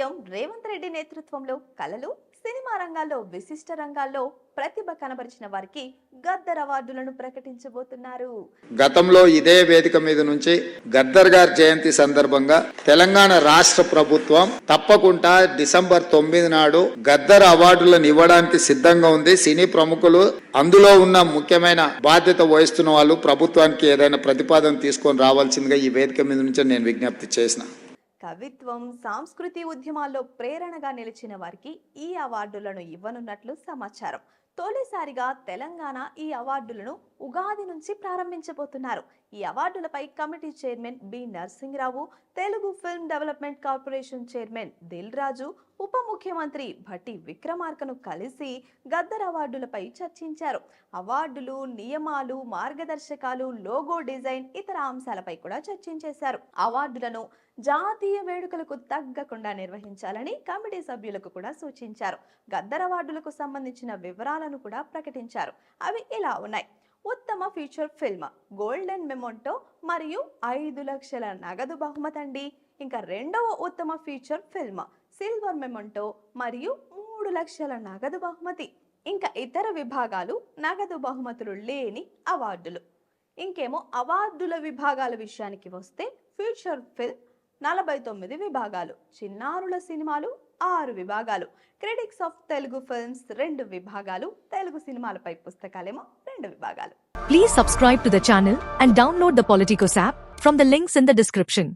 ఉదయం రేవంత్ రెడ్డి నేతృత్వంలో కళలు సినిమా రంగాల్లో విశిష్ట రంగాల్లో ప్రతిభ కనబరిచిన వారికి గద్దర్ అవార్డులను ప్రకటించబోతున్నారు. గతంలో ఇదే వేదిక మీద నుంచి గద్దర్ గారి జయంతి సందర్భంగా తెలంగాణ రాష్ట్ర ప్రభుత్వం తప్పకుండా డిసెంబర్ తొమ్మిది నాడు గద్దర్ అవార్డులను ఇవ్వడానికి సిద్ధంగా ఉంది. సినీ ప్రముఖులు అందులో ఉన్న ముఖ్యమైన బాధ్యత వహిస్తున్న వాళ్ళు ప్రభుత్వానికి ఏదైనా ప్రతిపాదన తీసుకొని రావాల్సిందిగా ఈ వేదిక మీద నుంచి నేను విజ్ఞప్తి చేసిన. కవిత్వం సాంస్కృతి ఉద్యమాల్లో ప్రేరణగా నిలిచిన వారికి ఈ అవార్డులను ఇవ్వనున్నట్లు సమాచారం. తొలిసారిగా తెలంగాణ ఈ అవార్డులను ఉగాది నుంచి ప్రారంభించబోతున్నారు. ఈ అవార్డులపై committee chairman B. Narasimharao Telugu film development corporation chairman Dil Raju ఉప ముఖ్యమంత్రి భట్టి విక్రమార్కను కలిసి గద్దర్ అవార్డులపై చర్చించారు. అవార్డులు నియమాలు మార్గదర్శకాలు లోగో డిజైన్ ఇతర అంశాలపై కూడా చర్చించేశారు. అవార్డులను జాతీయ వేడుకలకు తగ్గకుండా నిర్వహించాలని కమిటీ సభ్యులకు కూడా సూచించారు. గద్దర్ అవార్డులకు సంబంధించిన వివరాలు వివరాలను కూడా ప్రకటించారు. అవి ఇలా ఉన్నాయి. ఉత్తమ ఫీచర్ ఫిల్మ్ గోల్డెన్ మెమోంటో మరియు ఐదు లక్షల నగదు బహుమతండి ఇంకా రెండవ ఉత్తమ ఫీచర్ ఫిల్మ్ సిల్వర్ మెమోంటో మరియు మూడు లక్షల నగదు బహుమతి. ఇంకా ఇతర విభాగాలు నగదు బహుమతులు లేని అవార్డులు. ఇంకేమో అవార్డుల విభాగాల విషయానికి వస్తే ఫ్యూచర్ ఫిల్మ్ నలభై తొమ్మిది విభాగాలు. చిన్నారుల సినిమాలు ఆరు విభాగాలు. క్రిటిక్స్ ఆఫ్ తెలుగు ఫిల్మ్స్ రెండు విభాగాలు తెలుగు సినిమాలపై పుస్తకాలేమో రెండు విభాగాలు. Please subscribe to the and download the Politicos app from the links in the description